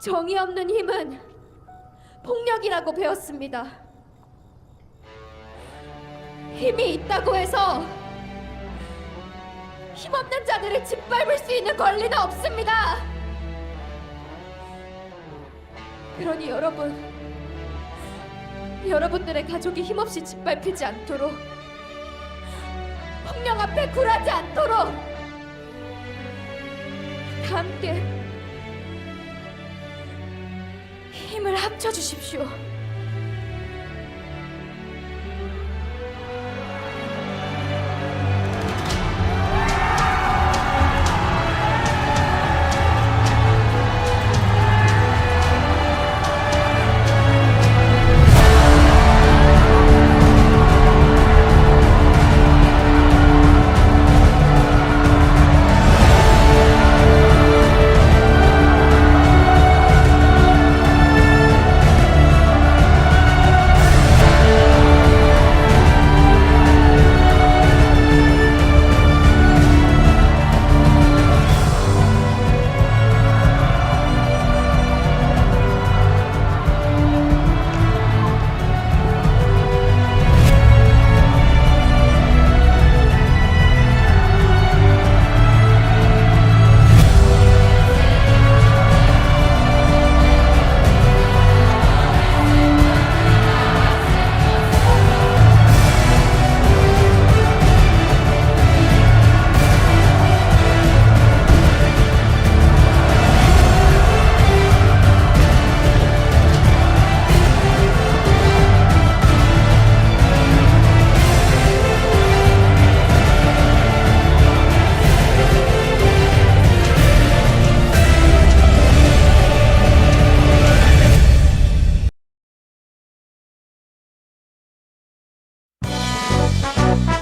정의 없는 힘은 폭력이라고 배웠습니다. 힘이 있다고 해서 힘없는 자들을 짓밟을 수 있는 권리는 없습니다. 그러니 여러분, 여러분들의 가족이 힘없이 짓밟히지 않도록 폭력 앞에 굴하지 않도록 다 함께 힘을 합쳐 주십시오. Bye.